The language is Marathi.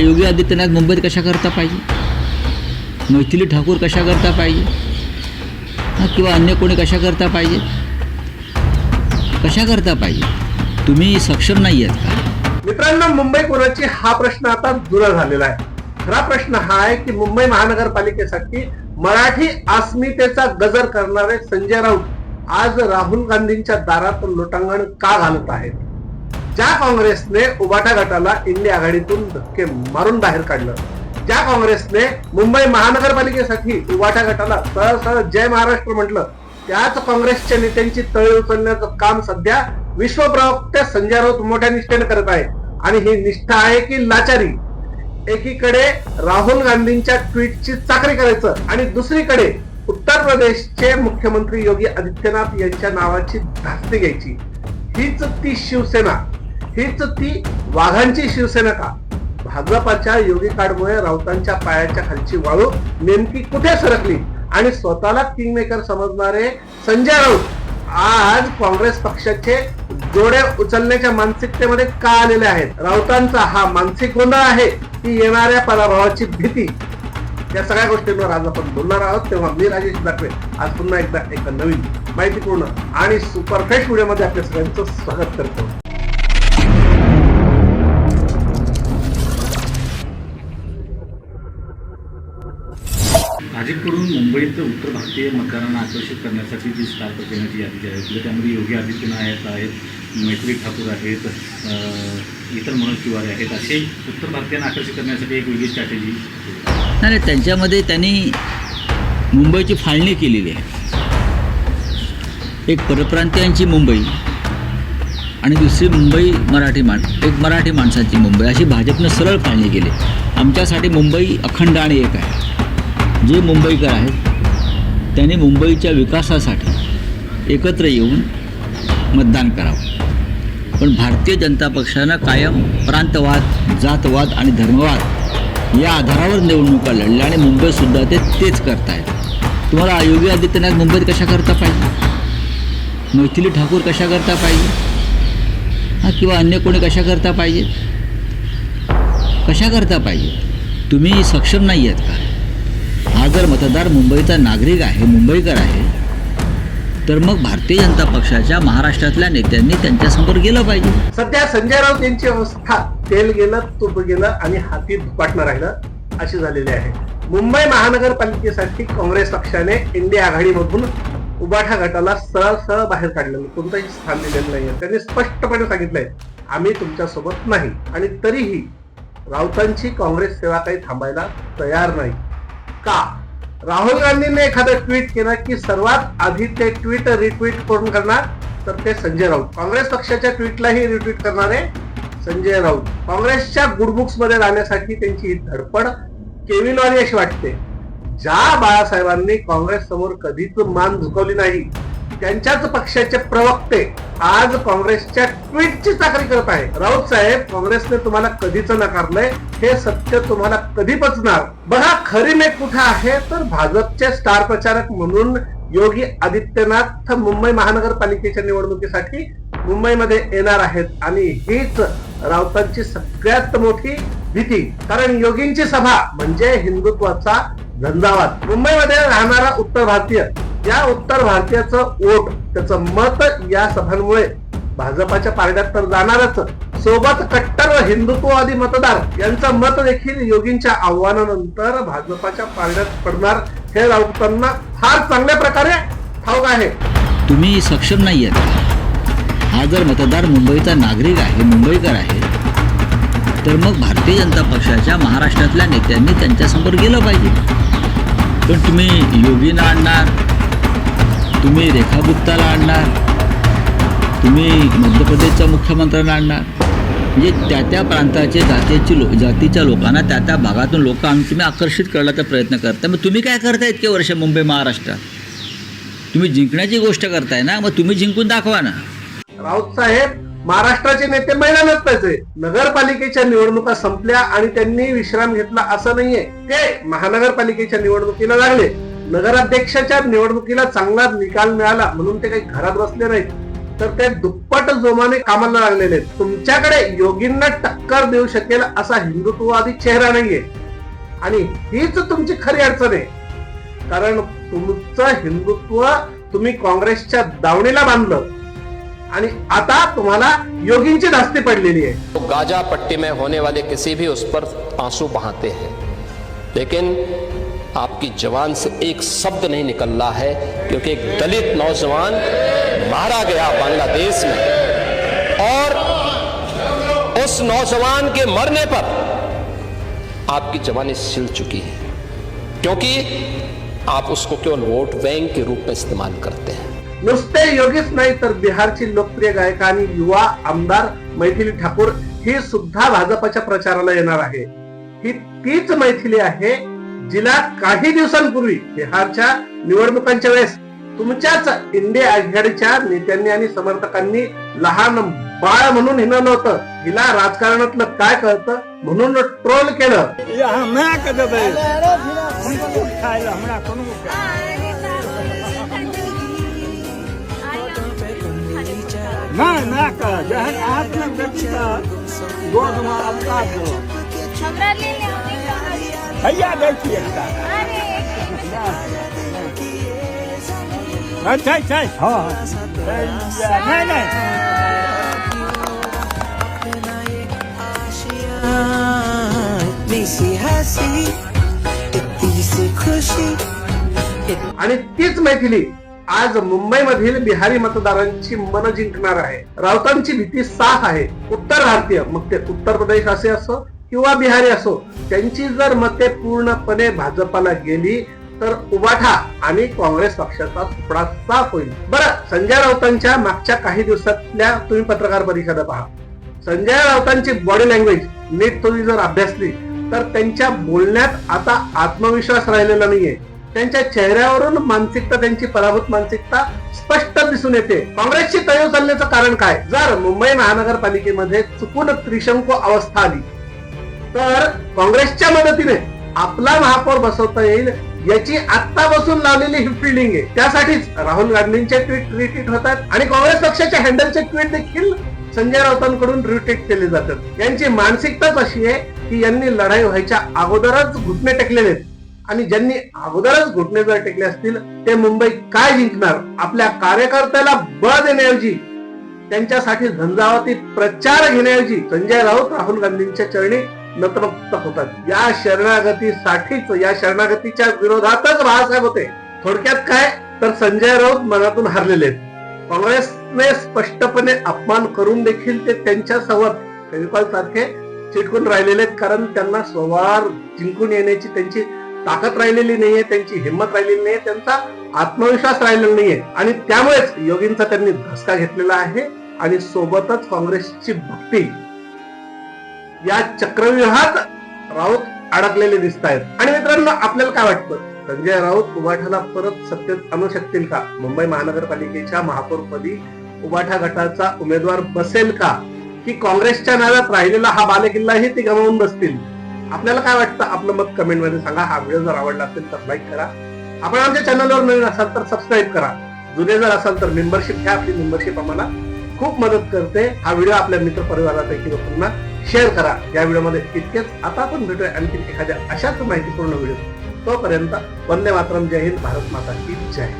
योगी आदित्यनाथ मुंबईत कशा करता पाहिजे? मैथिली ठाकूर कशा करता पाहिजे? किंवा अन्य कोणी कशा करता पाहिजे? कशा करता पाहिजे? तुम्ही सक्षम नाही आहेत का? मित्रांनो मुंबई कोणाची? हा प्रश्न आता जुना झालेला आहे. खरा प्रश्न हा आहे की मुंबई महानगरपालिकेसाठी मराठी अस्मितेचा गजर करणारे संजय राऊत आज राहुल गांधींच्या दारात लोटांगण का घालत आहेत? ज्या काँग्रेसने उबाटा गटाला इंडिया आघाडीतून धक्के मारून बाहेर काढलं ज्या काँग्रेसने मुंबई महानगरपालिकेसाठी उबाटा गटाला सरळ सरळ जय महाराष्ट्र म्हटलं त्याच काँग्रेसच्या नेत्यांची तळे उचलण्याचं काम सध्या विश्व प्रवक्ते संजय राऊत मोठ्या निष्ठेने करत आहे. आणि ही निष्ठा आहे की लाचारी. एकीकडे राहुल गांधींच्या ट्विटची चाकरी करायचं आणि दुसरीकडे उत्तर प्रदेशचे मुख्यमंत्री योगी आदित्यनाथ यांच्या नावाची धास्ती घ्यायची. हीच ती शिवसेना. हीच ती वाघांची शिवसेना का भाजपाच्या योगी कार्डमुळे राऊतांच्या पायाच्या खालची वाळू नेमकी कुठे सरकली आणि स्वतःला किंगमेकर समजणारे संजय राऊत आज काँग्रेस पक्षाचे जोडे उचलण्याच्या मानसिकतेमध्ये का आलेले आहेत? राऊतांचा हा मानसिक गोंधळ आहे की येणाऱ्या पराभवाची भीती. या सगळ्या गोष्टींवर आज आपण बोलणार आहोत. तेव्हा मी राजेश दाखवे. आज पुन्हा एकदा एका नवीन माहितीपूर्ण आणि सुपरफ्रेश व्हिडिओमध्ये आपल्या सगळ्यांचं स्वागत करतो. भाजपकडून मुंबईत उत्तर भारतीय मतदारांना आकर्षित करण्यासाठी जी स्टार प्रचारणाची यादी जी आहे त्यामध्ये योगी आदित्यनाथ आहेत मैत्री ठाकूर आहेत इतर मनोज तिवारी आहेत असे उत्तर भारतीयांना आकर्षित करण्यासाठी एक वेगळी स्ट्रॅटेजी नाही नाही, त्यांच्यामध्ये त्यांनी मुंबईची फाळणी केलेली आहे. एक परप्रांतीयांची मुंबई आणि दुसरी मुंबई मराठी माण एक मराठी माणसाची मुंबई अशी भाजपनं सरळ फाळणी केली. आमच्यासाठी मुंबई अखंड आणि एक आहे. जे मुंबईकर आहेत त्यांनी मुंबईच्या विकासासाठी एकत्र येऊन मतदान करावं. पण भारतीय जनता पक्षानं कायम प्रांतवाद जातवाद आणि धर्मवाद या आधारावर निवडणुका लढल्या आणि मुंबईसुद्धा ते तेच करतायत. तुम्हाला योगी आदित्यनाथ मुंबईत कशा करता पाहिजे? मैथिली ठाकूर कशा करता पाहिजे? हां किंवा अन्य कोणी कशा करता पाहिजे? कशा करता पाहिजे? तुम्ही सक्षम नाही आहेत का? हा जर मतदार मुंबईचा नागरिक आहे मुंबईकर आहे तर मग भारतीय जनता पक्षाच्या महाराष्ट्रातल्या नेत्यांनी त्यांच्यासमोर गेलं पाहिजे. सध्या संजय राऊत यांची अवस्था तेल गेलं तूप गेलं आणि हाती दुपाटणं राहिलं अशी झालेली आहे. मुंबई महानगरपालिकेसाठी काँग्रेस पक्षाने इंडिया आघाडीमधून उबाठा गटाला सरळ सरळ बाहेर काढलेलं कोणतंही स्थान दिलेलं नाहीये. त्यांनी स्पष्टपणे सांगितलंय आम्ही तुमच्यासोबत नाही. आणि तरीही राऊतांची काँग्रेस सेवा काही थांबायला तयार नाही. का? राहुल गांधींनी एखादं ट्विट केलं की सर्वात आधी ते ट्विट रिट्विट करून करणार तर ते संजय राऊत. काँग्रेस पक्षाच्या ट्विटलाही रिट्विट करणारे संजय राऊत. काँग्रेसच्या गुडबुक्समध्ये राहण्यासाठी त्यांची ही धडपड केविलवाणी अशी वाटते. ज्या बाळासाहेबांनी काँग्रेस समोर कधीच मान झुकवली नाही त्यांच्याच पक्षाचे प्रवक्ते आज काँग्रेसच्या ट्विटची चाकरी करत आहे राऊत साहेब काँग्रेसने तुम्हाला कधीच नकारलंय? हे सत्य तुम्हाला कधी पचणार? बघा खरी मे कुठं आहे? तर भाजपचे स्टार प्रचारक म्हणून योगी आदित्यनाथ मुंबई महानगरपालिकेच्या निवडणुकीसाठी मुंबईमध्ये येणार आहेत. आणि हीच राऊतांची सगळ्यात मोठी भीती. कारण योगींची सभा म्हणजे हिंदुत्वाचा झंझावात. मुंबईमध्ये राहणारा उत्तर भारतीय या उत्तर भारतीयाचं वोट त्याचं मत या सभांमुळे भाजपाच्या पारड्यात तर जाणारच. सोबत कट्टर हिंदुत्ववादी मतदार यांचं मत देखील योगींच्या आव्हानानंतर भाजपाच्या पारड्यात पडणार हे राऊतांना फार चांगल्या प्रकारे ठाऊक आहे. तुम्ही सक्षम नाही आहेत हा जर मतदार मुंबईचा नागरिक आहे मुंबईकर आहे तर मग भारतीय जनता पक्षाच्या महाराष्ट्रातल्या नेत्यांनी त्यांच्यासमोर गेलं पाहिजे. पण तुम्ही योगींना आणणार तुम्ही रेखा गुप्ताला आणणार तुम्ही मध्य प्रदेशच्या मुख्यमंत्र्यांना आणणार. म्हणजे त्या त्या प्रांताचे जातीची लो जातीच्या लोकांना त्या त्या भागातून लोक आणून तुम्ही आकर्षित करण्याचा प्रयत्न करताय. मग तुम्ही काय करताय इतके वर्ष मुंबई महाराष्ट्रात? तुम्ही जिंकण्याची गोष्ट करताय ना मग तुम्ही जिंकून दाखवा ना. राऊत साहेब महाराष्ट्राचे नेते महिला पाहिजे. नगरपालिकेच्या निवडणुका संपल्या आणि त्यांनी विश्राम घेतला असं नाहीये. ते महानगरपालिकेच्या निवडणुकीला लागले. नगराध्यक्षाच्या निवडणुकीला चांगला निकाल मिळाला म्हणून ते काही घरात बसले नाहीत. तर ते दुप्पट जोमाने कामाला लागलेले आहेत. तुमच्याकडे योगींना टक्कर देऊ शकेल असा हिंदुत्ववादी चेहरा नाहीये. आणि हीच तुमची खरी अडचण आहे. कारण तुमचं हिंदुत्व तुम्ही काँग्रेसच्या दावणीला बांधलं. आणि आता तुम्हाला योगींची धास्ती पडलेली आहे. तो गाजा पट्टी में होने वाले किसी भी उस पर आंसू बहाते हैं। लेकिन आपकी जवान से एक शब्द नहीं निकल रहा है क्योंकि एक दलित नौजवान मारा गया बांग्लादेश में। और उस नौजवान के मरने पर आपकी जवानी सिल चुकी है क्योंकि आप उसको केवल वोट बैंक के रूप में इस्तेमाल करते हैं। नुसते योगीच नाही तर बिहारची लोकप्रिय गायिका आणि युवा आमदार मैथिली ठाकूर ही सुद्धा भाजपच्या प्रचाराला येणार आहे. ही तीच मैथिली आहे जिला काही दिवसांपूर्वी बिहारच्या निवडणुकांच्या वेळेस तुमच्याच इंडिया आघाडीच्या नेत्यांनी आणि समर्थकांनी लहान बाळ म्हणून हिनवलं होतं हिला राजकारणातलं काय कळतं म्हणून ट्रोल केलं ना भैया देखिए। अच्छा अच्छा। हाँ नहीं नहीं। इतनी सी हंसी इतनी सी खुशी आणि तीच मैथिली आज मुंबईमधील बिहारी मतदारांची मन जिंकणार आहे. राऊतांची भीती साफ आहे. उत्तर भारतीय मग ते उत्तर प्रदेश असे असो किंवा बिहारी असो त्यांची जर मते पूर्णपणे भाजपाला गेली तर उबाठा आणि काँग्रेस पक्षाचा सुपडा साफ होईल. बरं संजय राऊतांच्या मागच्या काही दिवसातल्या तुम्ही पत्रकार परिषदा पहा. संजय राऊतांची बॉडी लँग्वेज नीट तुम्ही जर अभ्यासली तर त्यांच्या बोलण्यात आता आत्मविश्वास राहिलेला नाहीये. त्यांच्या चेहऱ्यावरून मानसिकता त्यांची पराभूत मानसिकता स्पष्ट दिसून येते. काँग्रेसची तयव चालण्याचं कारण काय? जर मुंबई महानगरपालिकेमध्ये चुकून त्रिशंकू अवस्था आली तर काँग्रेसच्या मदतीने आपला महापौर बसवता येईल याची आत्तापासून लावलेली ही फिल्डिंग आहे. त्यासाठीच राहुल गांधींचे ट्विट रिट्विट होतात आणि काँग्रेस पक्षाच्या हँडलचे ट्विट देखील संजय राऊतांकडून रिट्विट केले जातात. यांची मानसिकताच अशी आहे की यांनी लढाई व्हायच्या अगोदरच घुटणे टेकलेले आहेत. आणि ज्यांनी अगोदरच घुटणे जर टेकले असतील ते मुंबई काय जिंकणार? आपल्या कार्यकर्त्याला बळ देण्याऐवजी त्यांच्यासाठी झंझावाती प्रचार घेण्याऐवजी संजय राऊत राहुल गांधींच्या चरणी नतमस्तक होतात. या शरणागतीसाठीच या शरणागतीच्या विरोधातच बाळासाहेब होते. थोडक्यात काय? तर संजय राऊत मनातून हरलेले आहेत. काँग्रेसने स्पष्टपणे अपमान करून देखील ते त्यांच्यासोबत फेविकॉल सारखे चिटकून राहिलेले आहेत. कारण त्यांना स्ववार जिंकून येण्याची त्यांची ताकद राहिलेली नाहीये त्यांची हिंमत राहिलेली नाहीये त्यांचा आत्मविश्वास राहिलेला नाहीये. आणि त्यामुळेच योगींचा त्यांनी धसका घेतलेला आहे. आणि सोबतच काँग्रेसची भक्ती या चक्रव्यूहात राऊत अडकलेले दिसत आहेत आणि मित्रांनो आपल्याला काय वाटतं? संजय राऊत उबाठाला परत सत्तेत आणू शकतील का? मुंबई महानगरपालिकेच्या महापौरपदी उबाठा गटाचा उमेदवार बसेल का? की काँग्रेसच्या नादात राहिलेला हा बालेकिल्लाही ते गमावून बसतील? आपल्याला काय वाटतं? आपलं मत कमेंटमध्ये सांगा. हा व्हिडिओ जर आवडला असेल तर लाईक करा. आपण आमच्या चॅनलवर नवीन असाल तर सबस्क्राईब करा. जुने जर असाल तर मेंबरशिप घ्या. आपली मेंबरशिप आम्हाला खूप मदत करते. हा व्हिडिओ आपल्या मित्र परिवारापैकी लोकांना शेअर करा. या व्हिडिओमध्ये इतकेच. आता आपण भेटूया आणखी एखाद्या अशाच माहितीपूर्ण व्हिडिओ तोपर्यंत वंदे मातरम. जय हिंद. भारत माता की जय.